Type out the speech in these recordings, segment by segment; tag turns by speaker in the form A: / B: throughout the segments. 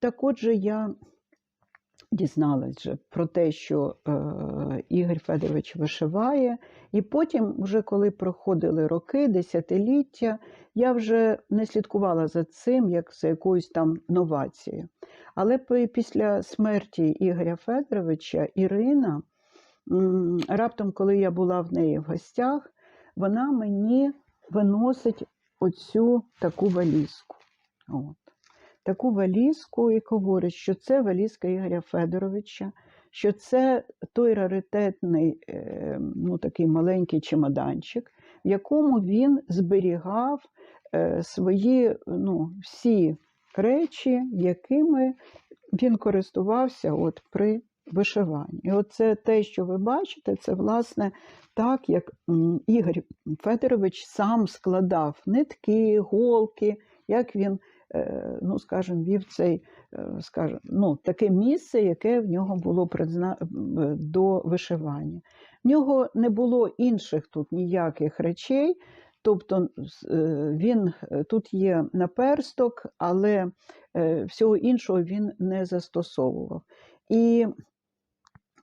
A: так отже, я дізналась вже про те, що е, Ігор Федорович вишиває. І потім, вже коли проходили роки, десятиліття, я вже не слідкувала за цим, як за якоюсь там новацією. Але після смерті Ігоря Федоровича Ірина, раптом, коли я була в неї в гостях, вона мені виносить оцю таку валізку. От. Таку валізку і говорить, що це валізка Ігоря Федоровича, що це той раритетний, е, ну такий маленький чемоданчик, в якому він зберігав е, свої ну, всі речі, якими він користувався от при вишиванні. І оце те, що ви бачите, це власне так, як Ігор Федорович сам складав нитки, голки, як він, ну скажімо, вів цей, е, скажімо, ну, таке місце, яке в нього було призна... е, до вишивання. В нього не було інших тут ніяких речей. Тобто е, він е, тут є наперсток, але е, всього іншого він не застосовував. І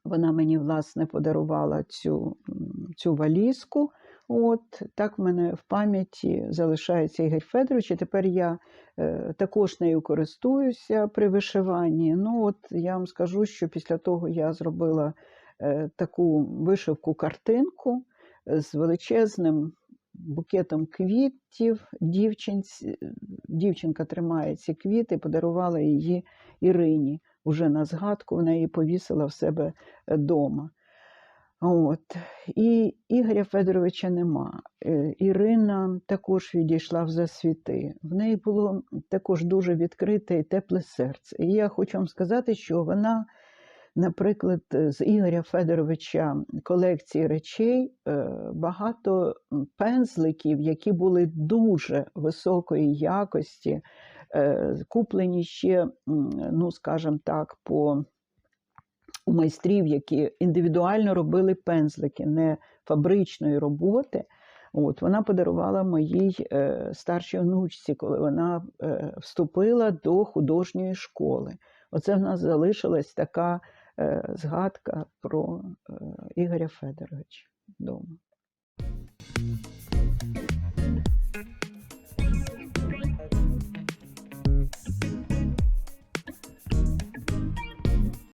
A: вона мені, власне, подарувала цю, цю валізку. От так в мене в пам'яті залишається Ігор Федорович. І тепер я е, також нею користуюся при вишиванні. Ну, от я вам скажу, що після того я зробила е, таку вишивку картинку з величезним букетом квітів. Дівчинці, дівчинка тримає ці квіти, подарувала її Ірині. Уже на згадку вона її повісила в себе вдома. От. І Ігоря Федоровича нема. Е, Ірина також відійшла в засвіти. В неї було також дуже відкрите і тепле серце. І я хочу вам сказати, що вона, наприклад, з Ігоря Федоровича колекції речей е, багато пензликів, які були дуже високої якості, е, куплені ще, ну скажімо так, по у майстрів, які індивідуально робили пензлики, не фабричної роботи. От, вона подарувала моїй е, старшій онучці, коли вона е, вступила до художньої школи. Оце в нас залишилась така е, згадка про е, Ігоря Федоровича вдома.